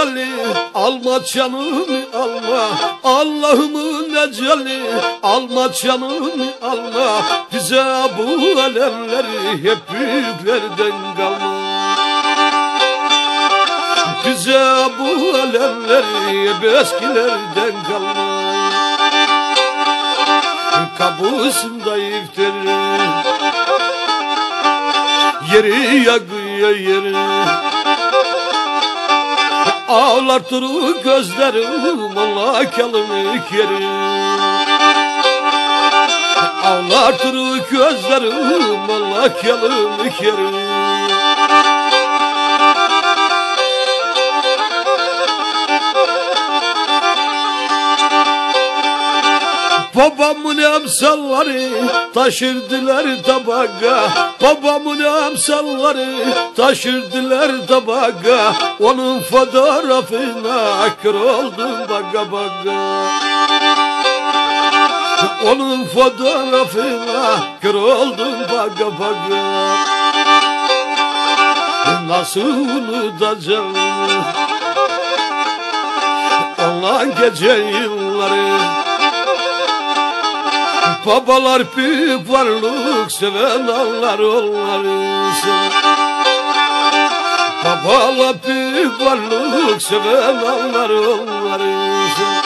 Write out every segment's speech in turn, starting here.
Eceli alma canımı alma. Allah'ımın eceli alma canımı alma. Bize bu alemleri hep büyüklerden kalma. Bize bu alemleri hep eskilerden kalma. Kapısında iftiri Yeri yakıyor yeri Ağlartır gözlerim Allah kalınık yeri Ağlartır gözlerim Allah kalınık yeri Babamın emsalları taşırdılar tabaga Babamın emsalları taşırdılar tabaga Onun fotoğrafına kör oldum baga baga. Onun fotoğrafına kör oldum baga baga. Nasıl unutacağım Olan gece yılları Babalar büyük varlık seven anlar onları. Babalar büyük varlık seven anlar onları.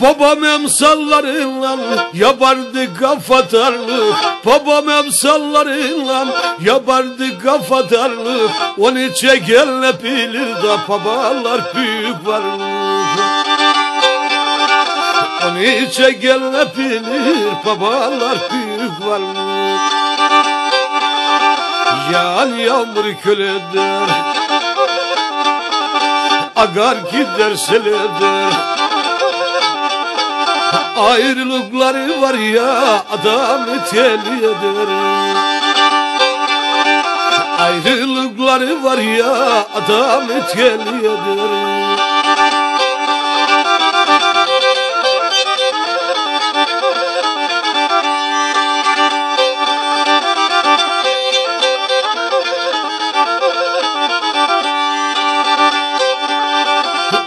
Babam emsallarıyla yapardı kafatarlık Babam emsallarıyla yapardı kafatarlık Onu çekenle bilir de babalar büyük varlık. Onu çekenle bilir babalar büyük varlık. Yağan yağmur köleder Agar gider seleder Ayrılıkları var ya adamı teli eder Ayrılıkları var ya adamı teli eder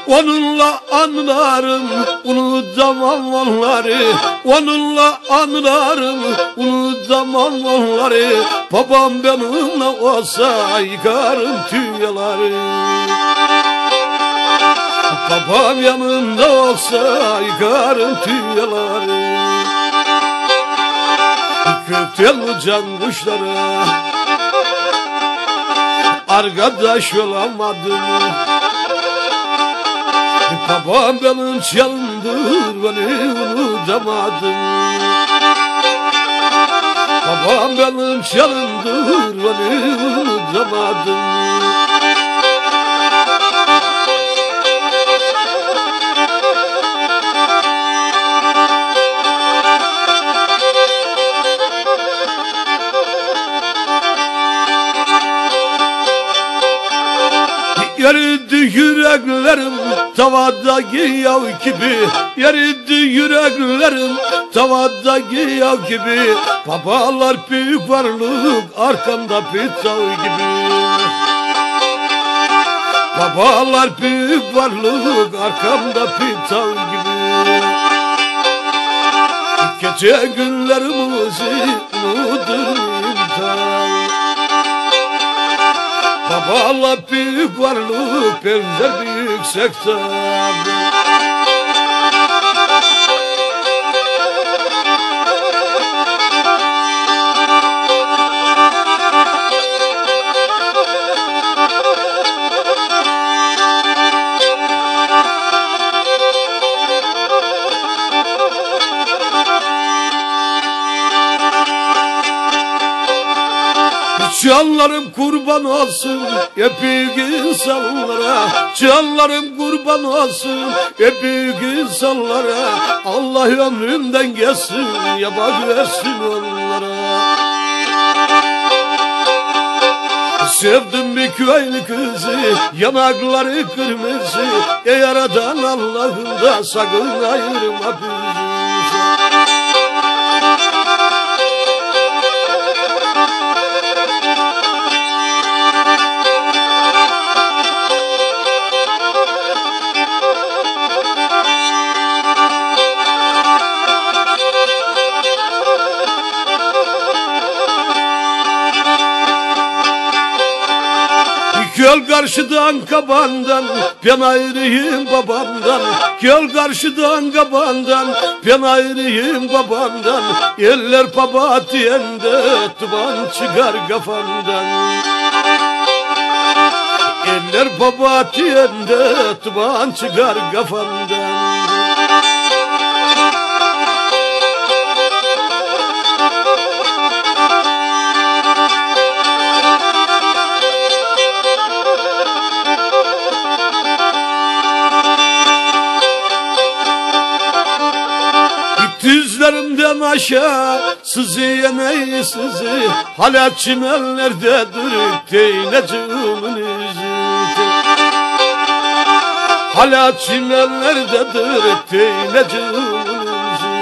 Onunla anlarım unutamam onları Onunla anlarım unutamam onları. Babam benimle olsa yıkarım tüyaları Babam yanımda olsa yıkarım tüyaları Kökten uçan kuşlara Arkadaş olamadım Babam benim çalındır beni unutamadım Babam benim çalındır beni unutamadım Yeridi yüreklerim tavadaki yav gibi. Yeridi yüreklerim tavadaki yav gibi. Babalar büyük varlık arkamda pizza gibi. Babalar büyük varlık arkamda pizza gibi. Gece günlerimizi unuturum Babalar büyük varlık benzer büyük seksen Canlarım kurban olsun hep büyük insanlara. Canlarım kurban olsun hep büyük insanlara. Allah ömrümden gelsin ya bak versin onlara. Sevdim bir küveyli kızı Yanakları kırmızı. Ey yaradan Allah'ım da sakın ayırma bizi karşıdan kabandan Ben ayrıyım babamdan. Göl karşıdan kabandan Ben ayrıyım babamdan. Eller baba diyende Duman çıkar kafamdan Eller baba diyende Duman çıkar kafamdan Aşağı sızıya ney sızı Hala çimenlerdedir değneciğimin izi. Hala çimenlerdedir değneciğimin izi.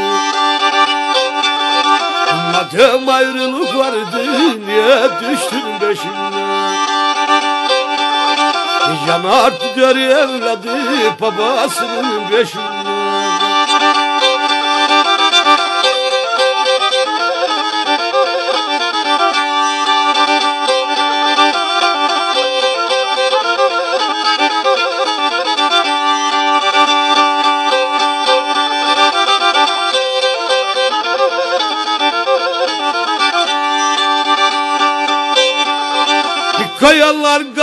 Madem ayrılık vardı niye düştün peşimden. Yanar gider evladı babasının peşinden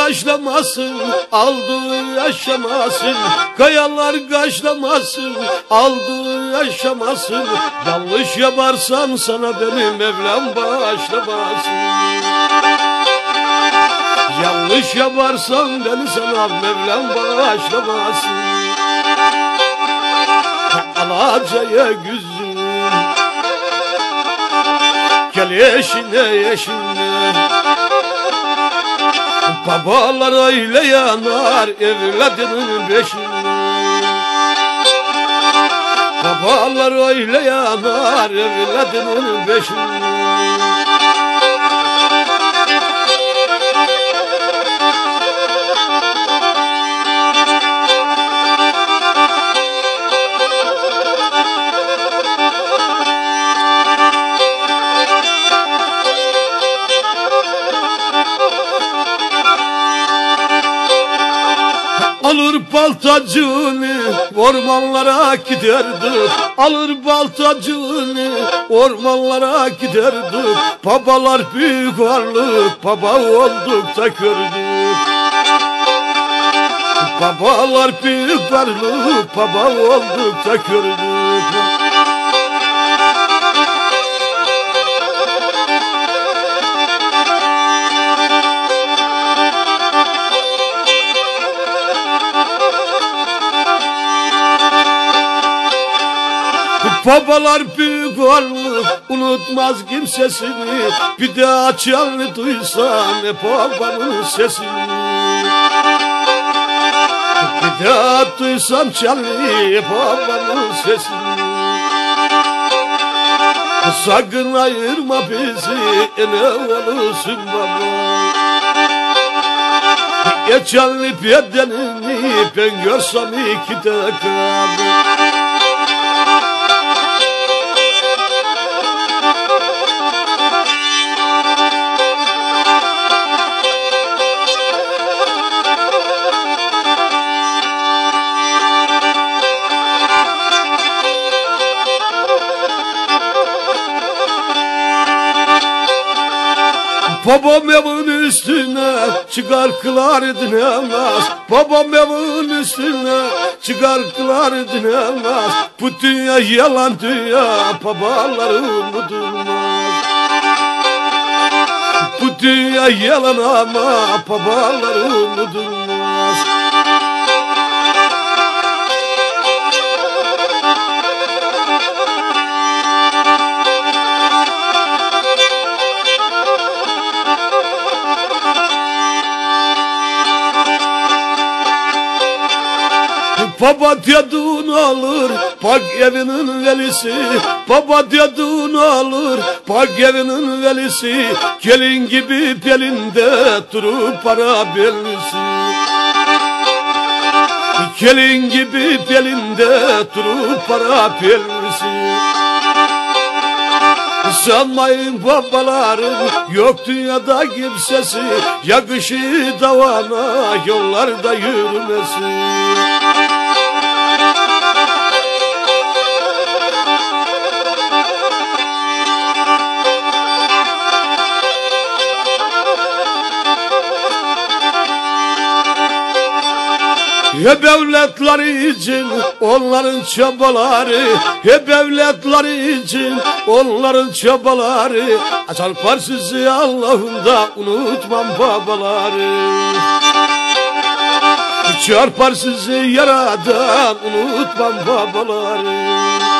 kaşlamasın, aldığı yaşamasın. Kayalar kaşlamasın, aldığı yaşamasın. Yanlış yaparsam sana benim Mevlam bağışlamasın. Yanlış yaparsam beni sana Mevlam bağışlamasın. Alacaya güzüm, gel eşine eşine. Babalar öyle yanar evladının beşinde Babalar öyle yanar evladının beşinde baltacını ormanlara giderdi. Alır baltacını ormanlara giderdi. Babalar büyük varlık baba olduk da Babalar büyük varlık baba olduk da Babalar büyük varlık unutmaz kimsesini. Bir daha çalını duysan babanın sesini daha duysam hep babanın sesini Sakın ayırma bizi ne olursun baba. Geçenli bedenini ben görsem iki dakika Babam evin üstüne çıkar kılar dinemez Babam evin üstüne çıkar kılar dinemez Bu dünya yalan dünya babalarım durmaz Bu dünya yalan ama babalarım durmaz Papatya dun alır Pak evinin velisi. Papatya dun alır Pak evinin velisi. Gelin gibi pelinde Durup para belisi. Gelin gibi belinde Durup para belisi. Sanmayın babalarım yok dünyada kimsesi. Yakışı davana yollarda yürümesi Hep evlatları için onların çabaları. Hep evlatları için onların çabaları. Çarpar sizi Allah'ımda unutmam babaları. Çarpar sizi yaradan unutmam babaları